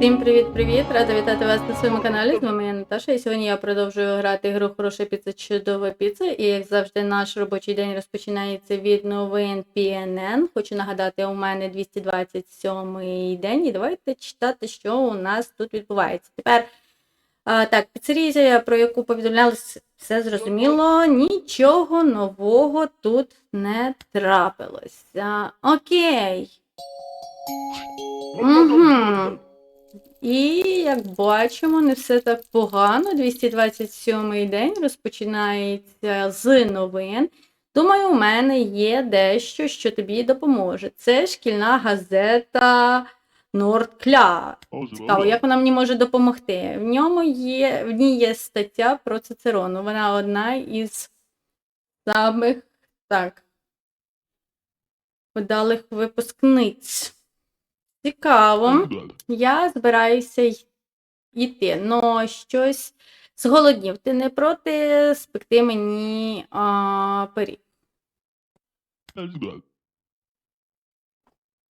Всім привіт-привіт! Рада вітати вас на своєму каналі. З вами я Наташа. І сьогодні я продовжую грати гру Хороша піца, чудова піца. І як завжди, наш робочий день розпочинається від новин PNN. Хочу нагадати, у мене 227 день. І давайте читати, що у нас тут відбувається. Тепер а, так, піцерія, про яку повідомляли, все зрозуміло. Нічого нового тут не трапилося. Окей. Угу. І як бачимо, не все так погано. 227-й день розпочинається з новин. Думаю, у мене є дещо, що тобі допоможе. Це шкільна газета Нордкля. Цікаво, як вона мені може допомогти? В ньому є, в ній є стаття про Цицерону. Вона одна із самих так, вдалих випускниць. Цікаво. Я збираюся йти, но щось зголоднів. Ти не проти спекти мені а, пиріг.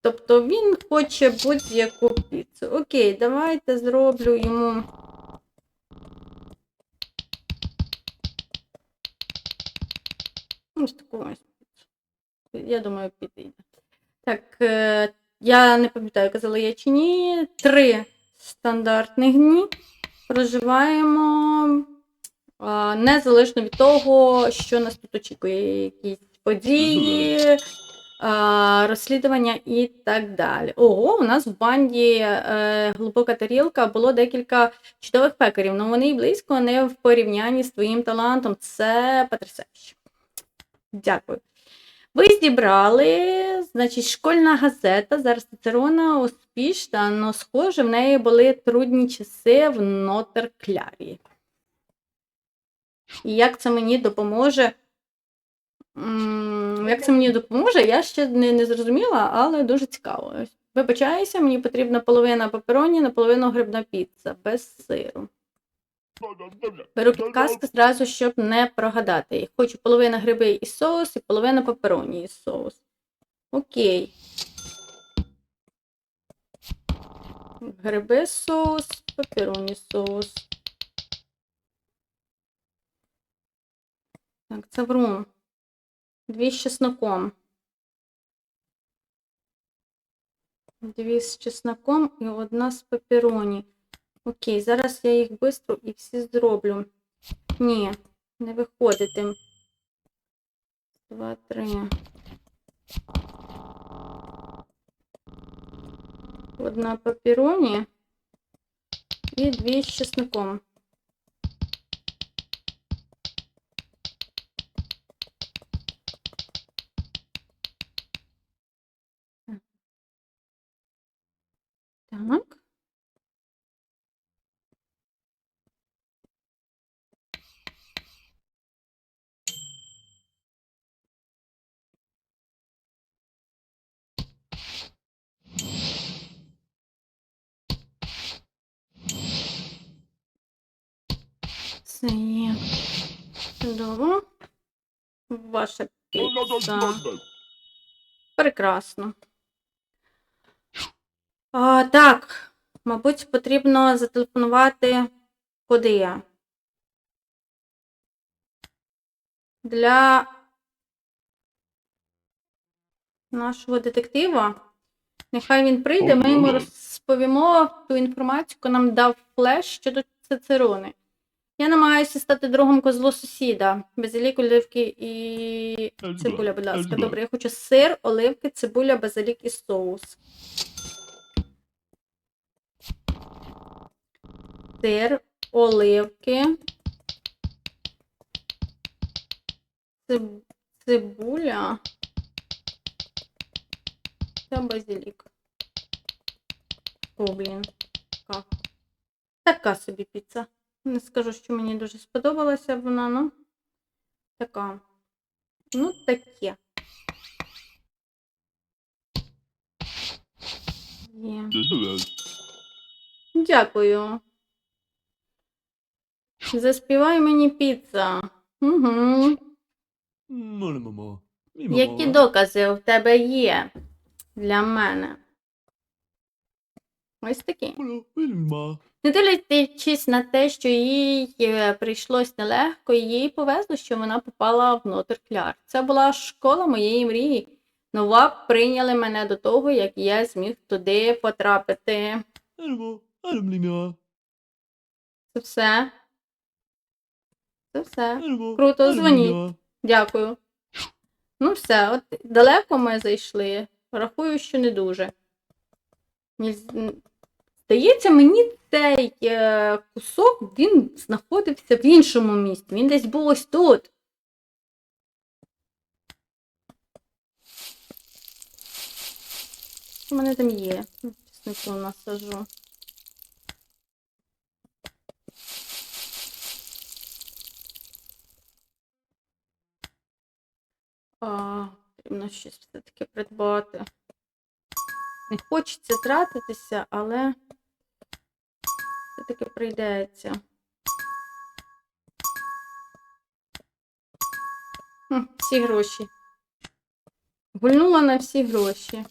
Тобто він хоче будь-яку піцу. Окей, давайте зроблю йому. Ось таку ось піцу. Я думаю, підійде. Так, е, я не пам'ятаю, казала я чи ні. Три стандартних дні. Проживаємо а, незалежно від того, що нас тут очікує. Якісь події, а, розслідування і так далі. Ого, у нас в банді е, глибока тарілка було декілька чудових пекарів, але вони й близько не в порівнянні з твоїм талантом. Це потрясающе. Дякую. Ви зібрали, значить, школьна газета, зараз Цицерона успішна, але схоже, в неї були трудні часи в Нотерклярі. І як це мені допоможе? Як це мені допоможе, я ще не, не зрозуміла, але дуже цікаво. Вибачаюся, мені потрібна половина папероні, наполовину грибна піца без сиру. Беру підказки зразу, щоб не прогадати. Хочу половина гриби і соус, і половина папероні і соус. Окей. Гриби соус, папероні соус. Так, це вру. Дві з чесноком. Дві з чесноком і одна з папероні. Окей, зараз я їх швидко і всі зроблю. Ні, не виходити. Два, три. Одна папіроні і дві з чесником. Це є. Чудово. Ваша піца. Прекрасно. А, так, мабуть, потрібно зателефонувати куди я. Для нашого детектива. Нехай він прийде, ми йому розповімо ту інформацію, яку нам дав флеш щодо Цицерони. Я намагаюся стати другом козлу сусіда. Базилік, оливки і цибуля, будь ласка. Добре, я хочу сир, оливки, цибуля, базилік і соус. Сир, оливки. циб- Цибуля. Та базилік. О, блін. Така. Така собі піца. Не скажу, що мені дуже сподобалася вона, ну. Така. Ну, таке. Є. Дякую. Заспівай мені піца. Угу. Які докази у тебе є для мене? Ось такі. Не дивлячись на те, що їй е, прийшлось нелегко, їй повезло, що вона попала в Нотр-Кляр. Це була школа моєї мрії. Новак прийняли мене до того, як я зміг туди потрапити. Це все. Це все. Круто, дзвоніть. Дякую. Ну, все, от далеко ми зайшли. Рахую, що не дуже. Здається, мені цей е, кусок він знаходився в іншому місці. Він десь був ось тут. В мене там є? Чеснику насажу. А, потрібно щось все-таки придбати. Не хочеться тратитися, але все-таки прийдеться. Всі гроші. Гульнула на всі гроші.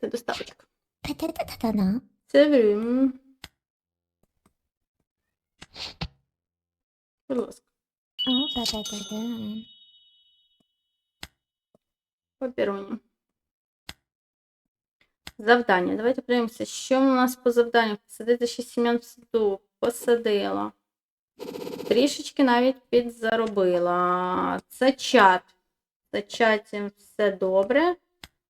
Це доставочка. Це врім. Будь ласка папіроні. Завдання. Давайте подивимося, що у нас по завданню. Посадити 6 сім'ян в саду. Посадила. Трішечки навіть підзаробила. Це чат. За чаті все добре.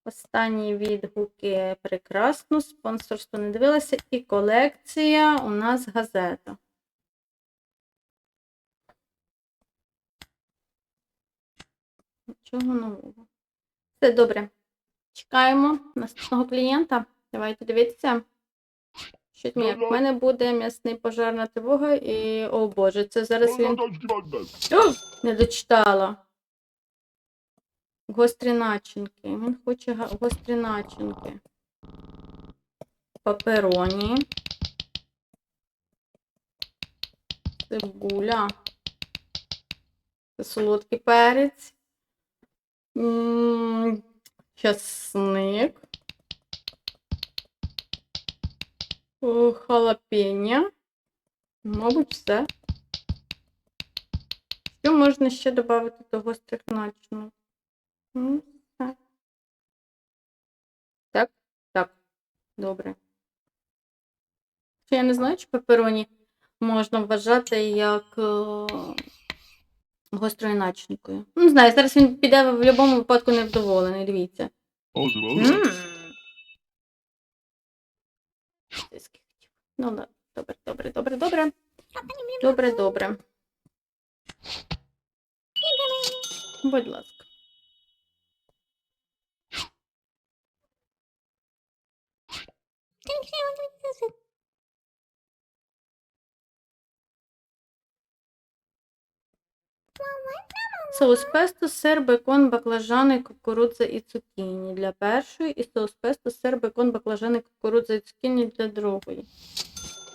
Останні відгуки прекрасно. Спонсорство не дивилася. І колекція у нас газета. Нічого нового. Все добре. Чекаємо наступного клієнта. Давайте дивитися. Що там як? У мене буде м'ясний пожарна тривога і. О Боже, це зараз він. О, не дочитала. Гострі начинки. Він хоче гострі начинки. Папероні. Цибуля. Це солодкий перець. Часник. Халапеньо. Мабуть, все. Що можна ще додати до гострих начинок? Ну. Так, так. Добре. Я не знаю, чи пепероні можна вважати як гострою начинкою. Ну, Не знаю, зараз він піде в будь-якому випадку невдоволений, дивіться. Ну, да. добре, добре, добре, добре. Добре, добре. Будь ласка. Соус песто, сир, бекон, баклажани, кукурудза і цукіні для першої, і соус песто, сир, бекон, баклажани, кукурудза і цукіні для другої.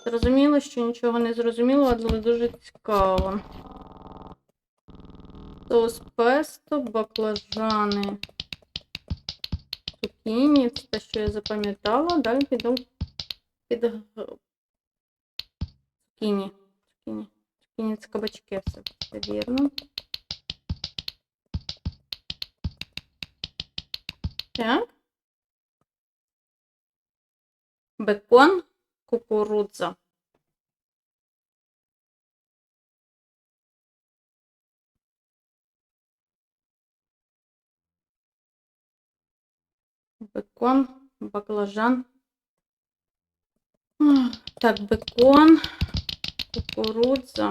Зрозуміло, що нічого не зрозуміло, але дуже цікаво. Соус песто, баклажани, цукіні. Це те, що я запам'ятала. Далі піду під цукіні. Цукіні. Цукіні це кабачки, все вірно. Так. Бекон, кукурудза. Бекон, баклажан. Так, бекон, кукурудза.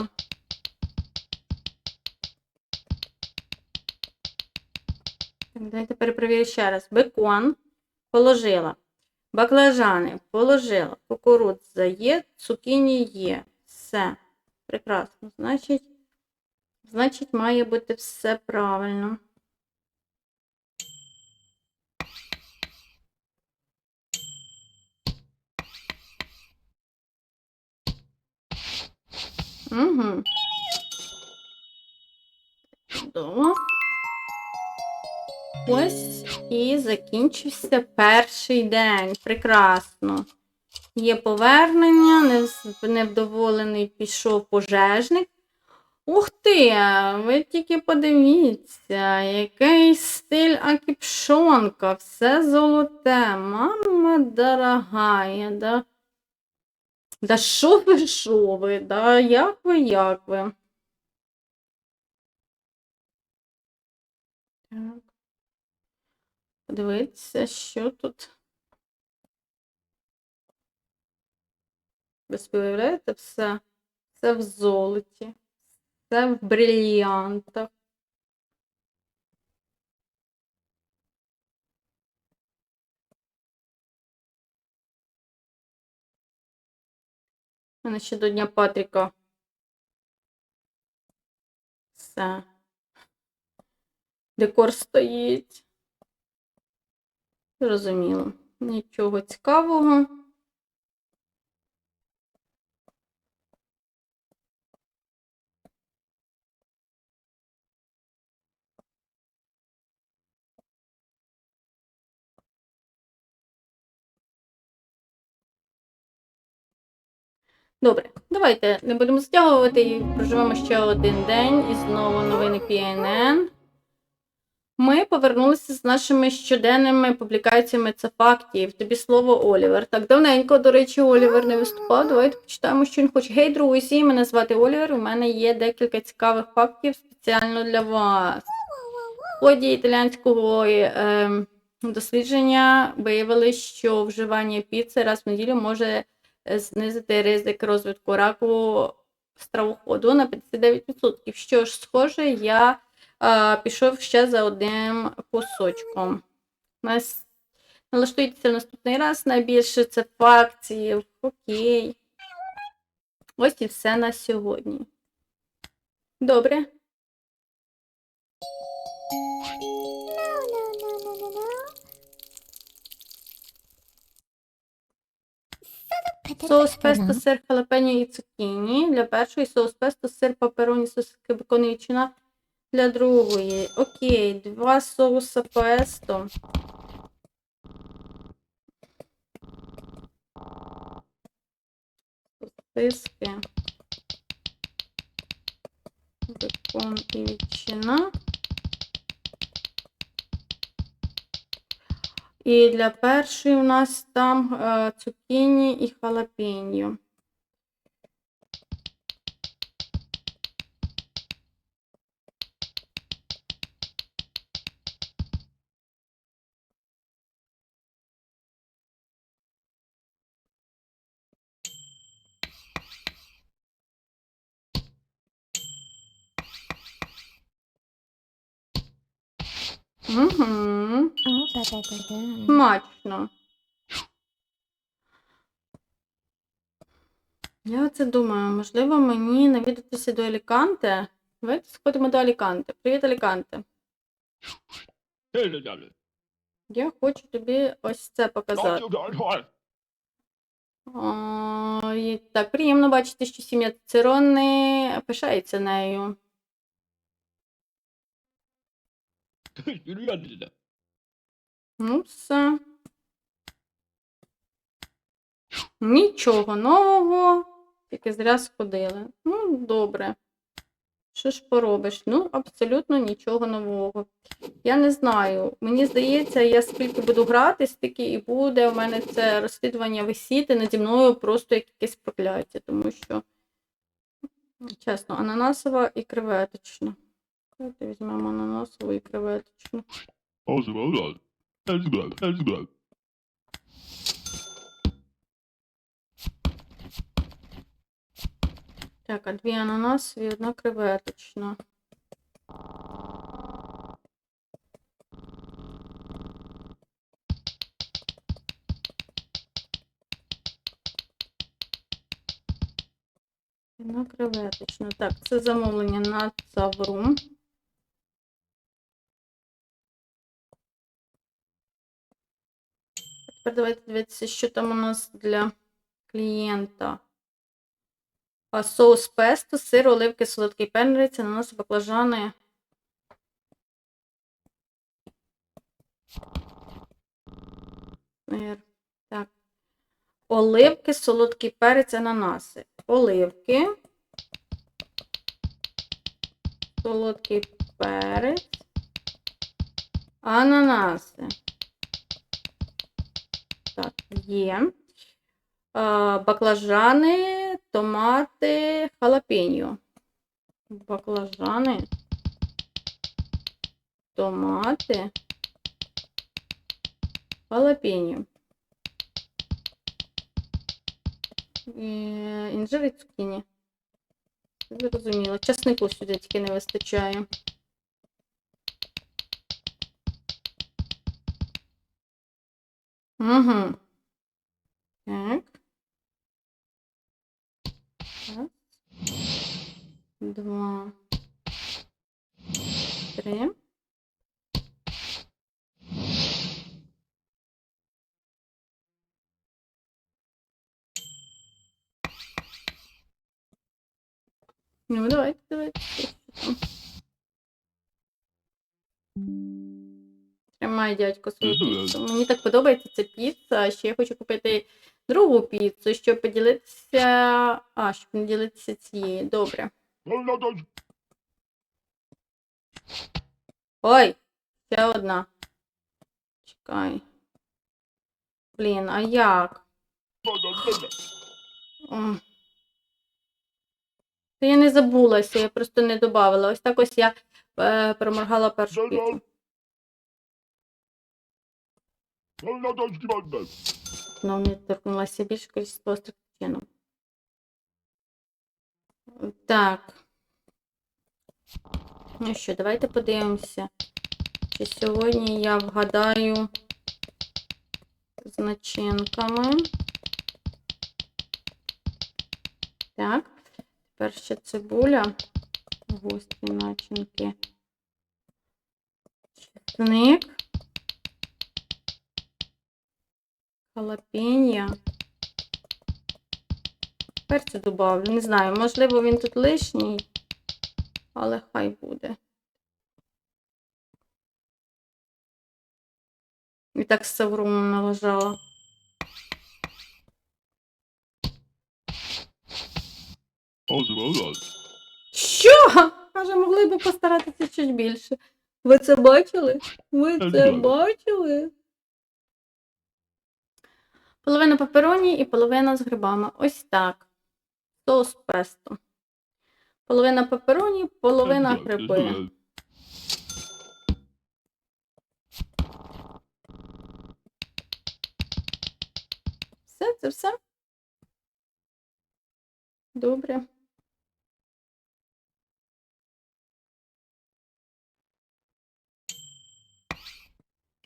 Так, давайте перепровірю ще раз. Бекон положила. Баклажани положила. Кукурудза є, цукіні є. Все. Прекрасно. Значить, значить, має бути все правильно. Угу. Чудово. Ось і закінчився перший день. Прекрасно. Є повернення, невдоволений пішов пожежник. Ух ти! Ви тільки подивіться, який стиль акіпшонка, все золоте. Мама дорогая, да. Да ви, що ви, да як ви, як ви? Подивитися, що тут. Ви собі все, все в золоті, все в брильянтах. У мене ще до Дня Патріка. Все. Декор стоїть. Зрозуміло. Нічого цікавого. Добре, давайте не будемо стягувати і проживемо ще один день і знову новини PNN. Ми повернулися з нашими щоденними публікаціями це фактів. Тобі слово Олівер. Так давненько, до речі, Олівер не виступав. Давайте почитаємо, що він хоче. Гей, друзі, мене звати Олівер. У мене є декілька цікавих фактів спеціально для вас. В ході італіянського е, дослідження виявили, що вживання піци раз в неділю може е, знизити ризик розвитку раку стравоходу на 59%. Що ж, схоже, я пішов ще за одним кусочком. Нас налаштуйтеся наступний раз. Найбільше це факції. Окей. Ось і все на сьогодні. Добре. Соус песто, сир халапеньо і цукіні. Для першої соус песто, сир папероні, сосиски, бекон і. Для другої. Окей, два соуса песто. Сосиски. Бекон і ветчина. І для першої у нас там е, цукіні і халапеньо. Угу. Смачно. Я оце думаю, можливо, мені навідатися до Аліканте. Давайте сходимо до Аліканте. Привіт, Аліканте. Я хочу тобі ось це показати. О, і так, приємно бачити, що сім'я Церони пишається нею. Ну, все. Нічого нового, тільки зря сходили. Ну, добре. Що ж поробиш? Ну, абсолютно нічого нового. Я не знаю. Мені здається, я скільки буду грати, стільки і буде у мене це розслідування висіти наді мною просто як якесь прокляття, тому що, чесно, ананасова і креветочна. Давайте візьмемо ананасову і креветочну. Так, а дві ананасові, одна креветочна. Одна креветочна. Так, це замовлення на Цавру. Тепер давайте дивитися, що там у нас для клієнта. А соус песто, сир, оливки, солодкий перець, ананаси, баклажани. Так. Оливки, солодкий перець, ананаси. Оливки. Солодкий перець. Ананаси. Так, є. Баклажани, томати, халапеньо. Баклажани. Томати. Халапеньо. Е, Інжир і цукіні. Зрозуміло. Часнику сюди тільки не вистачає. Угу. Так. Раз. Два. Три. Ну, давайте, давайте. Там. Дядько, свою піцу. Мені так подобається ця піца, ще я хочу купити другу піцу, щоб поділитися. А, щоб не ділитися цією. Добре. Ой, ще одна. Чекай. Блін, а як? Та я не забулася, я просто не додавала. Ось так ось я е, проморгала першу піцу. Знову не торкнулася більше кількість острих чином. Так. Ну що, давайте подивимося, чи сьогодні я вгадаю з начинками. Так, тепер ще цибуля, гострі начинки. Чесник. Халапенья. Перцю добавлю. Не знаю, можливо, він тут лишній, але хай буде. І так з саврумом налажала. Що? Каже, могли би постаратися чуть більше. Ви це бачили? Ви це бачили? Половина пепероні і половина з грибами. Ось так. Соус песто. Половина пепероні, половина гриби. Все, це все. Добре.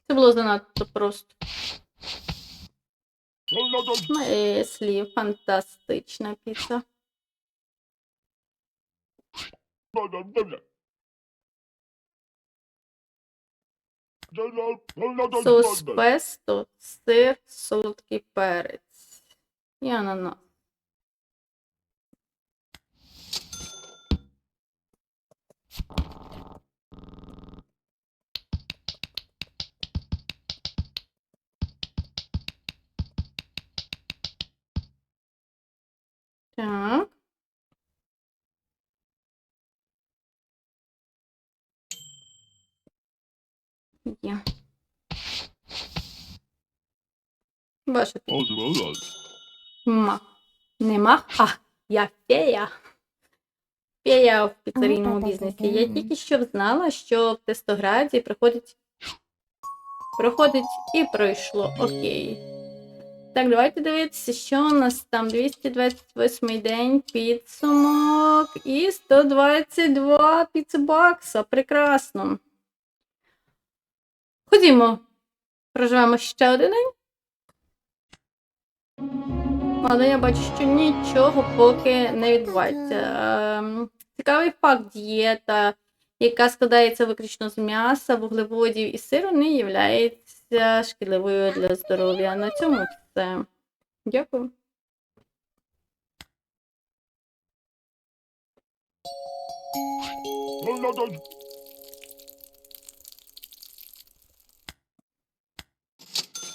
Це було занадто просто. Смислі, фантастична піца. Соус песто, сир, солодкий перець. І ананас. Так. Є. Піца. Мах. Не мах, а я фея. Фея в піцерійному бізнесі. Я тільки що знала, що в Тестограді приходить. Проходить і пройшло. Окей. Так, давайте дивитися, що у нас там 228 день, підсумок і 122 піцебакса. Прекрасно. Ходімо. Проживемо ще один день. Але я бачу, що нічого поки не відбувається. Ем, Цікавий факт дієта, яка складається виключно з м'яса, вуглеводів і сиру, не є шкідливою для здоров'я. На цьому все. Дякую.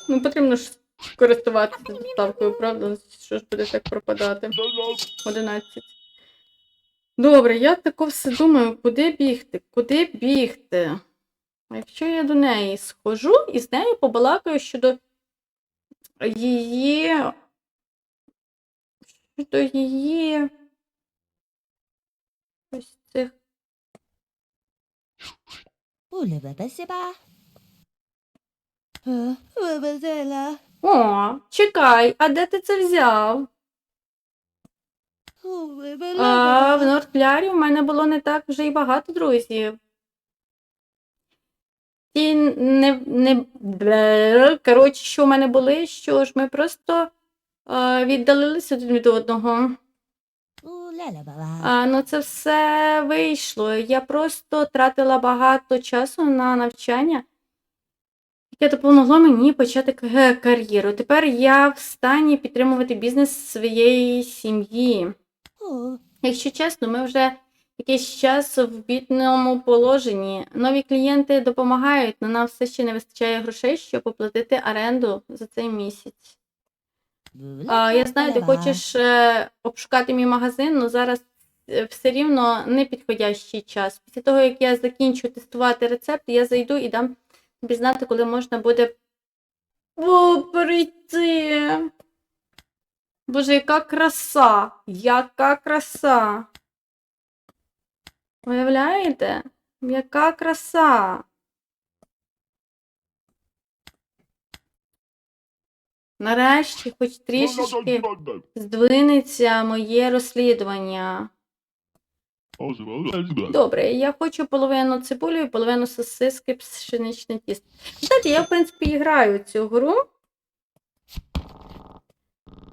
Ну, потрібно ж користуватися доставкою, правда? Що ж буде так пропадати? 11. Добре, я тако все думаю, куди бігти, куди бігти. Якщо я до неї схожу і з нею побалакаю щодо її. Щодо її. Ось цих. Siger О, чекай, а де ти це взяв? А, в Нордклярі в мене було не так вже й багато друзів. Ті не, не... Коротше, що в мене були, що ж ми просто а, віддалилися один від одного. А, ну це все вийшло. Я просто тратила багато часу на навчання, яке допомогло мені почати кар'єру. Тепер я в стані підтримувати бізнес своєї сім'ї. Якщо чесно, ми вже якийсь час в бідному положенні. Нові клієнти допомагають, але нам все ще не вистачає грошей, щоб оплатити оренду за цей місяць. А, я знаю, ти хочеш е, обшукати мій магазин, але зараз е, все рівно не підходящий час. Після того, як я закінчу тестувати рецепт, я зайду і дам тобі знати, коли можна буде О, прийти. Боже, яка краса! Яка краса! Уявляєте? Яка краса! Нарешті, хоч трішечки здвинеться моє розслідування. Добре, я хочу половину цибулі і половину сосиски пшеничне тісто. Знаєте, я, в принципі, і граю цю гру.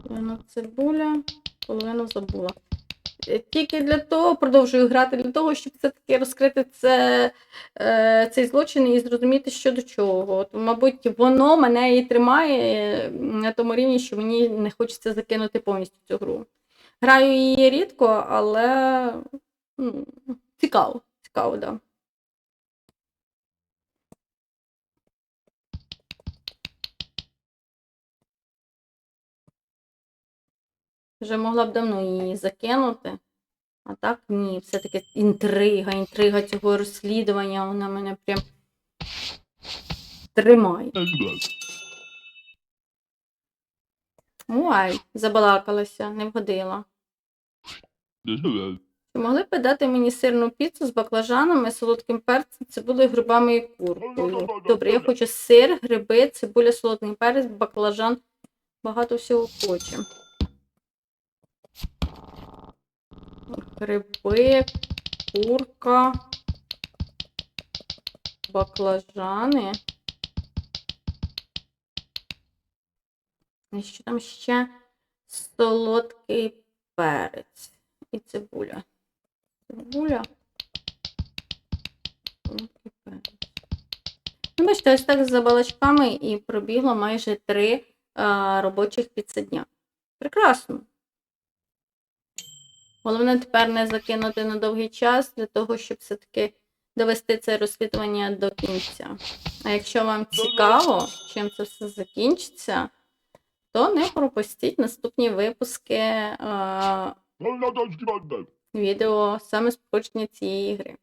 Половину цибуля, половину забула. Тільки для того продовжую грати, для того, щоб все-таки розкрити це, е, цей злочин і зрозуміти, що до чого. От, мабуть, воно мене і тримає на тому рівні, що мені не хочеться закинути повністю цю гру. Граю її рідко, але ну, цікаво. Цікаво, да. Вже могла б давно її закинути. А так ні, все-таки інтрига, інтрига цього розслідування, вона мене прям тримає. Ой, забалакалася, не вгодила. Чи могли б дати мені сирну піцу з баклажанами, солодким перцем, цибулею, грибами і куркою? Добре, я хочу сир, гриби, цибуля, солодкий перець, баклажан. Багато всього хочу. Гриби, курка, баклажани. І що там ще? Солодкий перець і цибуля. Цибуля. Солодкий перець. Ну, бачите, ось так за балачками і пробігло майже три а, робочих піцедня. Прекрасно. Головне тепер не закинути на довгий час для того, щоб все-таки довести це розслідування до кінця. А якщо вам цікаво, чим це все закінчиться, то не пропустіть наступні випуски а, відео саме з проходження цієї гри.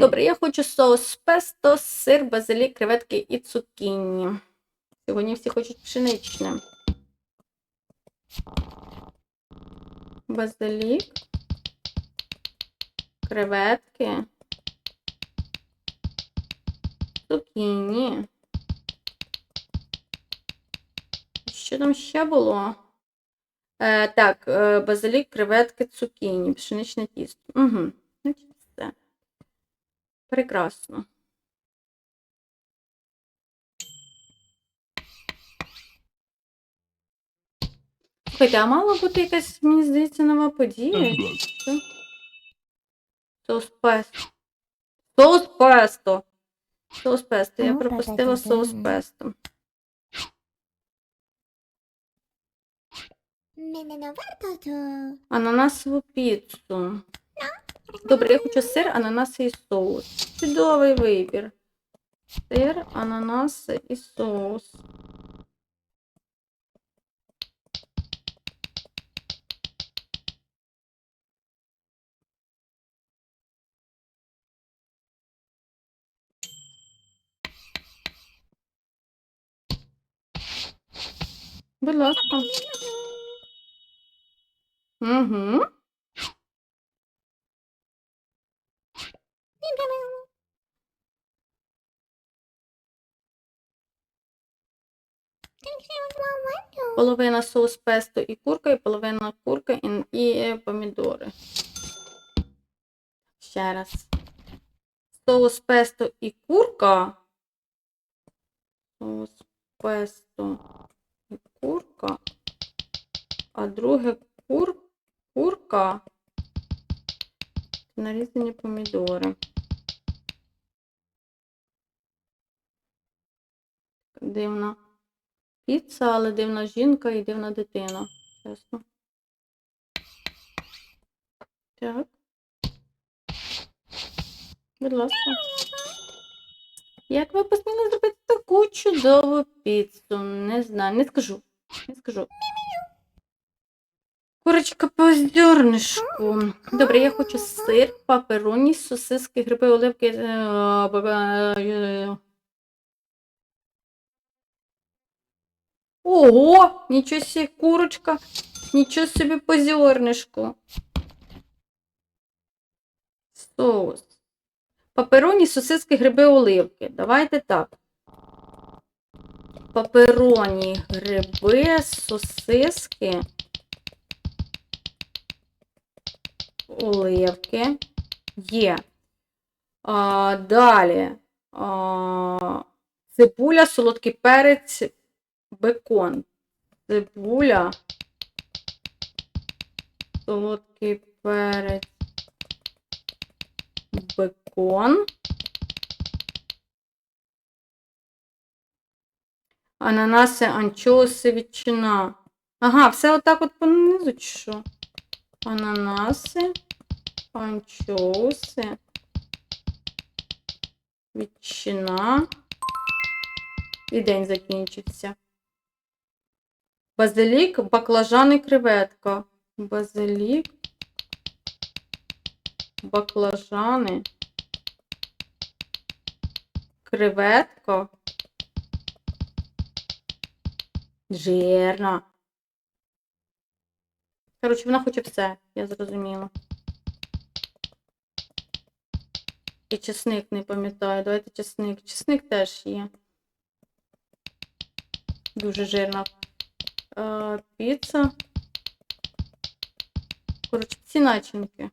Добре, я хочу соус песто, сир, базилік, креветки і цукіні. Сьогодні всі хочуть пшеничне. Базилік. Креветки. Цукіні. Що там ще було? Е, так, е, базилік, креветки, цукіні, пшеничне тісто. Угу. Значить, все. Прекрасно. Слухайте, а мала бути якась, мені здається, нова подія. Соус песто. Соус песто. Соус песто. Я Ну, пропустила соус песто. Ананасову піцу. Добре, я хочу сир, ананас і соус. Чудовий вибір. Сир, ананаси і соус. Будь ласка. Угу. Половина соус песто і курка, і половина курка і, і помідори. Ще раз. Соус песто і курка. Соус песто курка. А друге кур, курка. Нарізані помідори. Дивна піца, але дивна жінка і дивна дитина. Чесно. Так. Будь ласка. Як ви посміли зробити таку чудову піцу? Не знаю, не скажу. Не скажу. Курочка по зернишку. Добре, я хочу сир, папероні, сосиски, гриби, оливки. е, ба- е, Ого, нічого собі, курочка, нічого собі по зернишку. Соус. Папероні, сосиски, гриби, оливки. Давайте так. Папероні, гриби, сосиски. Оливки. Є. А, далі. А, цибуля, солодкий перець, бекон. Цибуля. Солодкий перець. Бекон. Ананаси, анчоуси, ветчина. Ага, все отак от понизу, чи що? Ананаси, анчоуси, ветчина. І день закінчиться. Базилік, баклажан і креветка. Базилік, баклажани, креветка. Жирна. Коротше, вона хоче все, я зрозуміла. І чесник не пам'ятаю. Давайте чесник. Чесник теж є. Дуже жирна. Е, піца. Коротше, ці начинки.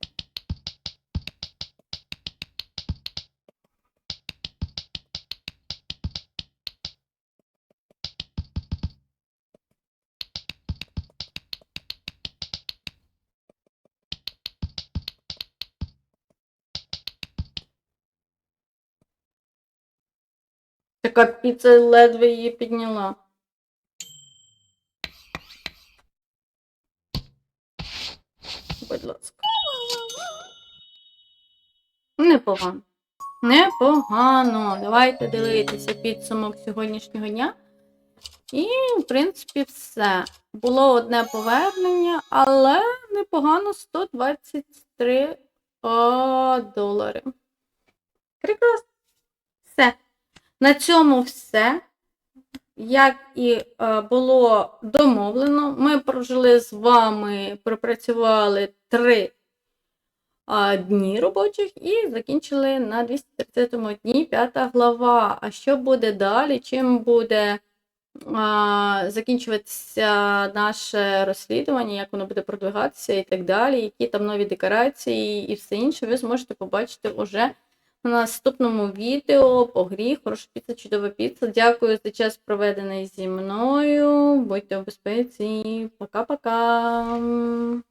Така піца ледве її підняла. Будь ласка. Непогано. Непогано. Давайте дивитися підсумок сьогоднішнього дня. І, в принципі, все. Було одне повернення, але непогано 123 о, долари. Прекрасно. Все. На цьому все. Як і е, було домовлено, ми прожили з вами, пропрацювали три дні робочих і закінчили на 230 дні п'ята глава. А що буде далі? Чим буде а, закінчуватися наше розслідування, як воно буде продвигатися і так далі, які там нові декорації і все інше, ви зможете побачити уже в наступному відео по грі. Хороша піца, чудова піца. Дякую за час проведений зі мною. Будьте у безпеці. Пока-пока.